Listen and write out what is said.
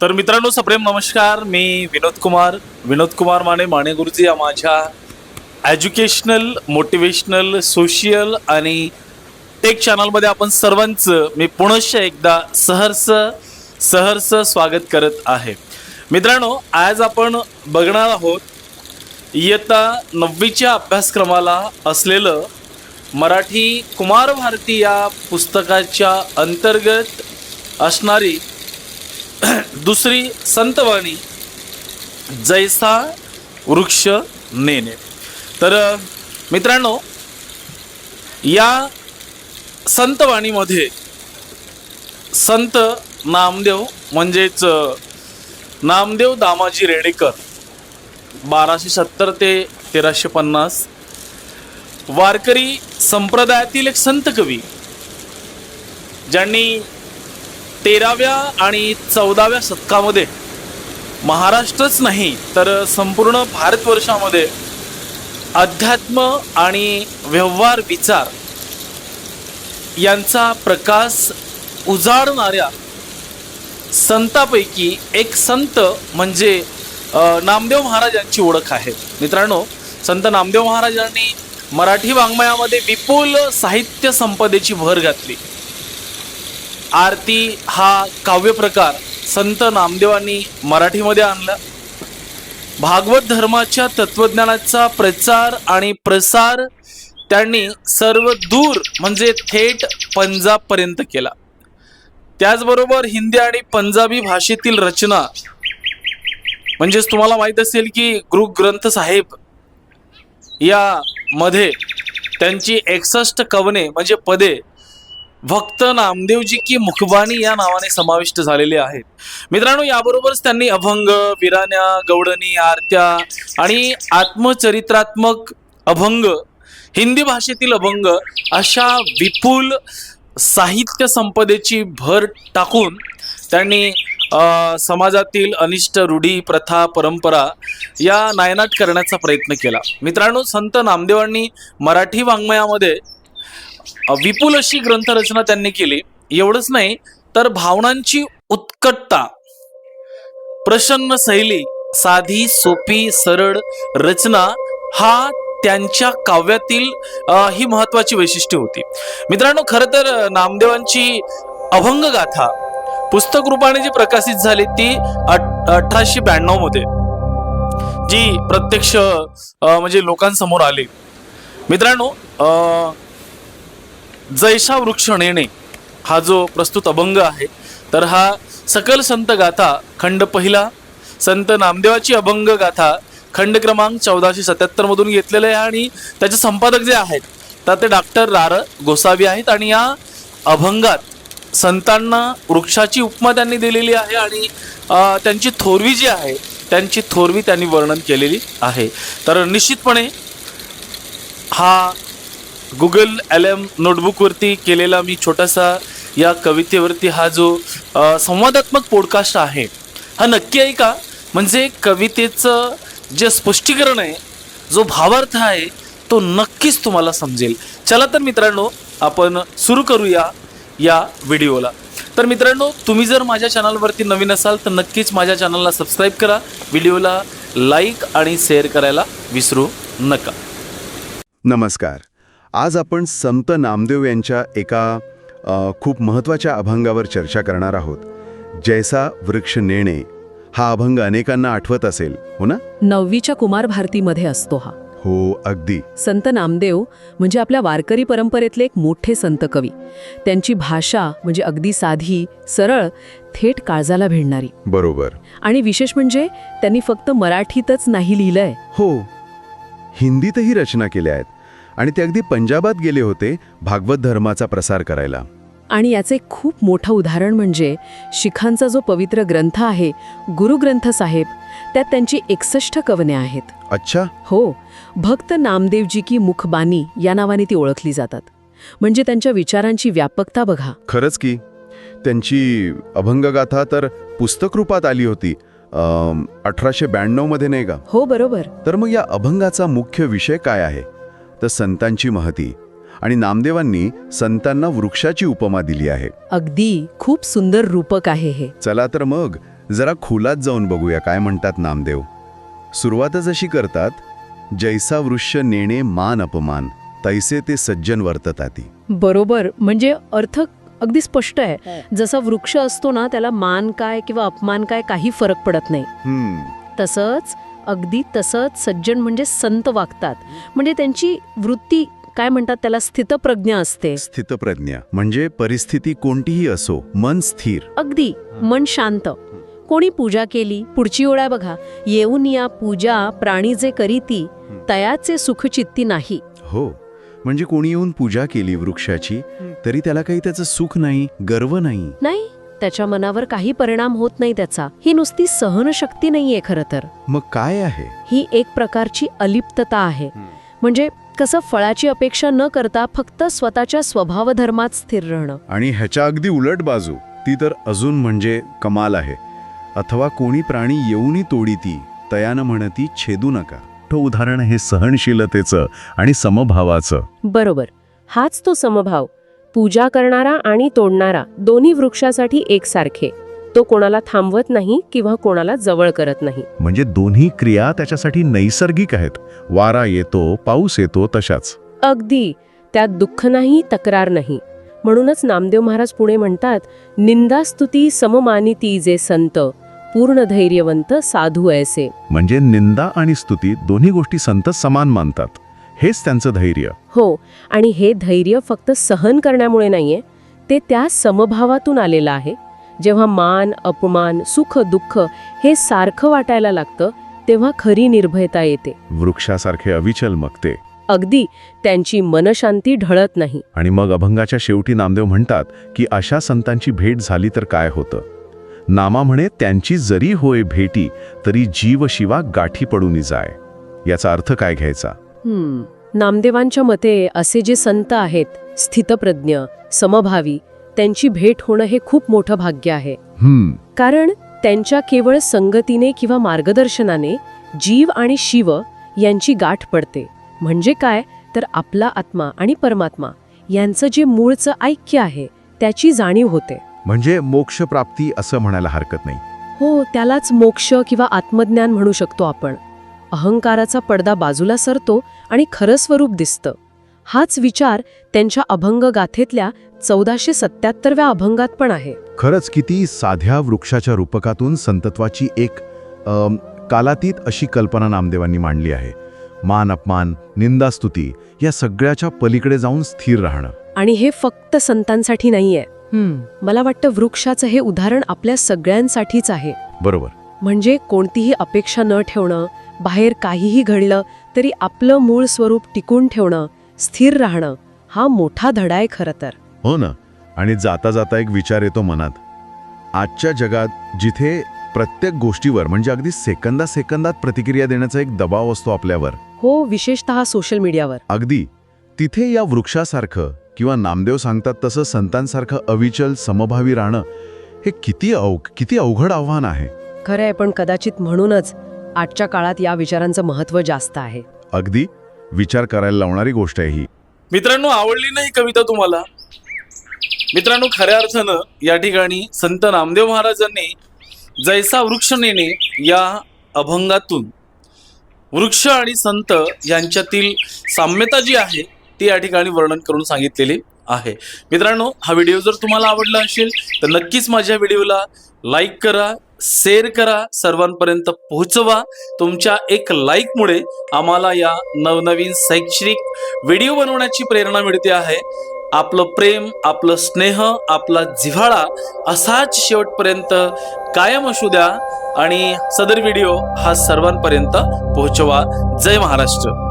तर मित्रांनो सप्रेम नमस्कार. मी विनोद कुमार. विनोद कुमार माने माने गुरुजी या माझ्या एज्युकेशनल मोटिवेशनल सोशियल आणि टेक चॅनलमध्ये आपण सर्वांचं मी पुनश्च एकदा सहर्ष सहर्ष स्वागत करत आहे. मित्रांनो आज आपण बघणार आहोत इयत्ता नववीच्या अभ्यासक्रमाला असलेलं मराठी कुमार भारती या पुस्तकाच्या अंतर्गत असणारी दुसरी संतवाणी जैसा वृक्ष नेणे. तर मित्रांनो या संतवाणीमध्ये संत नामदेव म्हणजेच नामदेव दामाजी रेडेकर बाराशे सत्तर ते तेराशे पन्नास वारकरी संप्रदायातील एक संत कवी ज्यांनी तेराव्या आणि चौदाव्या शतकामध्ये महाराष्ट्रच नाही तर संपूर्ण भारतवर्षामध्ये अध्यात्म आणि व्यवहार विचार यांचा प्रकाश उजाडणाऱ्या संतापैकी एक संत म्हणजे नामदेव महाराजांची ओळख आहे. मित्रांनो संत नामदेव महाराजांनी मराठी वाङ्मयामध्ये विपुल साहित्य संपदेची भर घातली. आरती हा काव्यप्रकार संत नामदेवांनी मराठीमध्ये आणला. भागवत धर्माच्या तत्वज्ञानाचा प्रचार आणि प्रसार त्यांनी सर्व दूर म्हणजे थेट पंजाबपर्यंत केला. त्याचबरोबर हिंदी आणि पंजाबी भाषेतील रचना म्हणजेच तुम्हाला माहीत असेल की गुरु ग्रंथ साहेब या मध्ये त्यांची एकसष्ट कवने म्हणजे पदे भक्त नामदेवजी की मुखबाणी या नावाने समाविष्ट झालेले आहेत. मित्रांनो याबरोबरच त्यांनी अभंग विराण्या गवडणी आरत्या आणि आत्मचरित्रात्मक अभंग हिंदी भाषेतील अभंग अशा विपुल साहित्य संपदेची भर टाकून त्यांनी समाजातील अनिष्ट रूढी प्रथा परंपरा या नायनाट करण्याचा प्रयत्न केला. मित्रांनो संत नामदेवांनी मराठी वाङ्मयामध्ये विपुल अशी ग्रंथरचना त्यांनी केली. एवढंच नाही तर भावनांची उत्कटता प्रसन्न शैली साधी सोपी सरळ रचना हा त्यांच्या काव्यातील ही महत्वाची वैशिष्ट्य होती. मित्रांनो खरं तर नामदेवांची अभंग गाथा पुस्तक रूपाने जी प्रकाशित झाली ती अठराशे ब्याण्णवमध्ये जी प्रत्यक्ष म्हणजे लोकांसमोर आली. मित्रांनो जैशा जैसा वृक्ष नेणे हा जो प्रस्तुत अभंग आहे तर हा सकल संत गाथा खंड पहिला संत नामदेवाची अभंग गाथा खंड क्रमांक चौदाशे सत्याहत्तरमधून घेतलेलं आहे आणि त्याचे संपादक जे आहेत तर ते डॉक्टर रार गोसावी आहेत आणि या अभंगात संतांना वृक्षाची उपमा त्यांनी दिलेली आहे आणि त्यांची थोरवी जी आहे त्यांची थोरवी त्यांनी वर्णन केलेली आहे. तर निश्चितपणे हा गुगल एल एम नोटबुकवरती केलेला मी छोटासा या कवितेवरती हा जो संवादात्मक पॉडकास्ट आहे हा नक्की आहे का? म्हणजे कवितेचं जे स्पष्टीकरण आहे जो भावार्थ आहे तो नक्कीच तुम्हाला समजेल. चला तर मित्रांनो आपण सुरू करूया या व्हिडिओला. तर मित्रांनो तुम्ही जर माझ्या चॅनलवरती नवीन असाल तर नक्कीच माझ्या चॅनलला सबस्क्राईब करा. व्हिडिओला लाईक आणि शेअर करायला विसरू नका. नमस्कार. आज आपण संत नामदेव यांच्या एका खूप महत्त्वाच्या अभंगावर चर्चा करणार आहोत. जैसा वृक्ष नेणे हा अभंग अनेकांना आठवत असेल हो ना? नववीच्या कुमार भारतीमध्ये असतो हा. हो अगदी. संत नामदेव म्हणजे आपल्या वारकरी परंपरेतले एक मोठे संत कवी. त्यांची भाषा म्हणजे अगदी साधी सरळ थेट काळजाला भिडणारी. बरोबर. आणि विशेष म्हणजे त्यांनी फक्त मराठीतच नाही लिहिलंय. हो. हिंदीतही रचना केल्या आहेत. आणि ते अगदी पंजाबात गेले होते भागवत धर्माचा प्रसार करायला. आणि याचे खूप मोठं उदाहरण म्हणजे शिखांचा जो पवित्र ग्रंथ आहे गुरुग्रंथ साहेब त्यात त्यांची एकसष्ट कवने आहेत. अच्छा. हो भक्त नामदेवजी की मुखबानी या नावाने ती ओळखली जातात. म्हणजे त्यांच्या विचारांची व्यापकता बघा. खरंच की. त्यांची अभंगगाथा तर पुस्तक रूपात आली होती अठराशे ब्याण्णवमध्ये नाही का? हो बरोबर. तर मग या अभंगाचा मुख्य विषय काय आहे? तर संतांची महती. आणि नामदेवांनी संतांना वृक्षाची उपमा दिली आहे. अगदी खूप सुंदर रूपक आहे हे. चला तर मग जरा खोलात जाऊन बघूया काय म्हणतात नामदेव. सुरुवातच अशी करतात जैसा वृक्ष नेणे मान अपमान तैसे ते सज्जन वर्तताती. बरोबर म्हणजे अर्थ अगदी स्पष्ट आहे. जसा वृक्ष असतो ना त्याला मान काय किंवा अपमान काय काही फरक पडत नाही. हम्म. तसंच अगदी तसंच सज्जन म्हणजे संत वागतात. म्हणजे त्यांची वृत्ती काय म्हणतात त्याला स्थितप्रज्ञा असते. स्थितप्रज्ञा म्हणजे परिस्थिती कोणतीही असो मन स्थिर. अगदी मन शांत. कोणी पूजा केली पुढची ओळ आहे बघा. येऊन या पूजा प्राणी जे करीती तयाचे सुखचित्ती नाही. हो म्हणजे कोणी येऊन पूजा केली वृक्षाची तरी त्याला काही त्याचं सुख नाही गर्व नाही. नाही. त्याच्या मनावर काही परिणाम होत नाही त्याचा. ही नुसती सहनशक्ती नाहीये खरं तर. मग काय आहे? ही एक प्रकारची अलिप्तता आहे. म्हणजे कसं फळाची अपेक्षा न करता फक्त स्वतःच्या स्वभावधर्मात स्थिर राहणं. आणि ह्याच्या अगदी उलट बाजू ती तर अजून म्हणजे कमाल आहे. अथवा कोणी प्राणी येऊनही तोडी ती तयानं म्हणती छेदू नका. तो उदाहरण हे सहनशीलतेचं आणि समभावाचं. बरोबर. हाच तो समभाव. पूजा करणारा आणि तोडणारा दोन्ही वृक्षासाठी एकसारखे. तो कोणाला थांबवत नाही किंवा कोणाला जवळ करत नाही. म्हणजे दोन्ही क्रिया त्याच्यासाठी नैसर्गिक आहेत. वारा येतो पाऊस येतो तशाच. अगदी. त्यात दुःख नाही तक्रार नाही. म्हणूनच नामदेव महाराज पुढे म्हणतात निंदास्तुती सममानिती जे संत पूर्ण धैर्यवंत साधू ऐसे. म्हणजे निंदा आणि स्तुती दोन्ही गोष्टी संत समान मानतात. हेच त्यांचं धैर्य. हो आणि हे धैर्य फक्त सहन करण्यामुळे नाहीये ते त्या समभावातून आलेलं आहे. जेव्हा मान अपमान सुख दुःख हे सारखं वाटायला लागतं तेव्हा खरी निर्भयता येते. वृक्षासारखे अविचल मग ते अगदी त्यांची मनशांती ढळत नाही. आणि मग अभंगाच्या शेवटी नामदेव म्हणतात की अशा संतांची भेट झाली तर काय होतं? नामा म्हणे त्यांची जरी होय भेटी तरी जीव शिवा गाठी पडून जाय. याचा अर्थ काय घ्यायचा? नामदेवांच्या मते असे जे संत आहेत स्थितप्रज्ञ समभावी त्यांची भेट होणं हे खूप मोठं भाग्य आहे. कारण त्यांच्या केवळ संगतीने किंवा मार्गदर्शनाने जीव आणि शिव यांची गाठ पडते. म्हणजे काय? तर आपला आत्मा आणि परमात्मा यांचं जे मूळचं ऐक्य आहे त्याची जाणीव होते. म्हणजे मोक्षप्राप्ती असं म्हणायला हरकत नाही. हो त्यालाच मोक्ष किंवा आत्मज्ञान म्हणू शकतो आपण. अहंकाराचा पडदा बाजूला सरतो आणि खरं स्वरूप दिसतं. हाच विचार त्यांच्या अभंग गाथेतल्या चौदाशे सत्याहत्तरव्या अभंगात पण आहे. खरंच किती साध्या वृक्षाच्या रूपकातून संतत्वाची एक अम, कालातीत अशी कल्पना नामदेवांनी मांडली आहे. मान अपमान निंदास्तुती या सगळ्याच्या पलीकडे जाऊन स्थिर राहणं. आणि हे फक्त संतांसाठी नाहीये. मला वाटतं वृक्षाचं हे उदाहरण आपल्या सगळ्यांसाठीच आहे. बरोबर. म्हणजे कोणतीही अपेक्षा न ठेवणं बाहेर काहीही घडलं तरी आपलं मूळ स्वरूप टिकून ठेवणं स्थिर राहणं हा मोठा धडा आहे खरं तर. हो ना. आणि जाता जाता एक विचार येतो मनात. आजच्या जगात जिथे प्रत्येक गोष्टीवर म्हणजे अगदी सेकंदा सेकंदात प्रतिक्रिया देण्याचा एक दबाव असतो आपल्यावर. हो विशेषतः सोशल मीडियावर अगदी. तिथे या वृक्षासारखं किंवा नामदेव सांगतात तसं संतांसारखं अविचल समभावी राहणं हे किती अव किती अवघड आव्हान आहे. खरं आहे पण कदाचित म्हणूनच आजच्या काळात या विचारांचं महत्त्व जास्त आहे. अगदी विचार करायला लावणारी गोष्ट आहे ही. मित्रांनो आवडली नाही कविता तुम्हाला? मित्रांनो खऱ्या अर्थानं या ठिकाणी संत नामदेव महाराजांनी जैसा वृक्ष नेणे या अभंगातून वृक्ष आणि संत यांच्यातील साम्यता जी आहे ती या ठिकाणी वर्णन करून सांगितलेली. आहे. मित्रांनो हा व्हिडिओ जर तुम्हाला आवडला असेल तर नक्कीच माझ्या व्हिडिओला लाईक करा शेअर करा सर्वांपर्यंत पोहोचवा. तुमच्या एक लाईकमुळे आम्हाला या नवनवीन शैक्षणिक व्हिडिओ बनवण्याची प्रेरणा मिळते आहे. आपलं प्रेम आपलं स्नेह आपला जिव्हाळा असाच शेवटपर्यंत कायम असू द्या आणि सदर व्हिडिओ हा सर्वांपर्यंत पोहोचवा. जय महाराष्ट्र.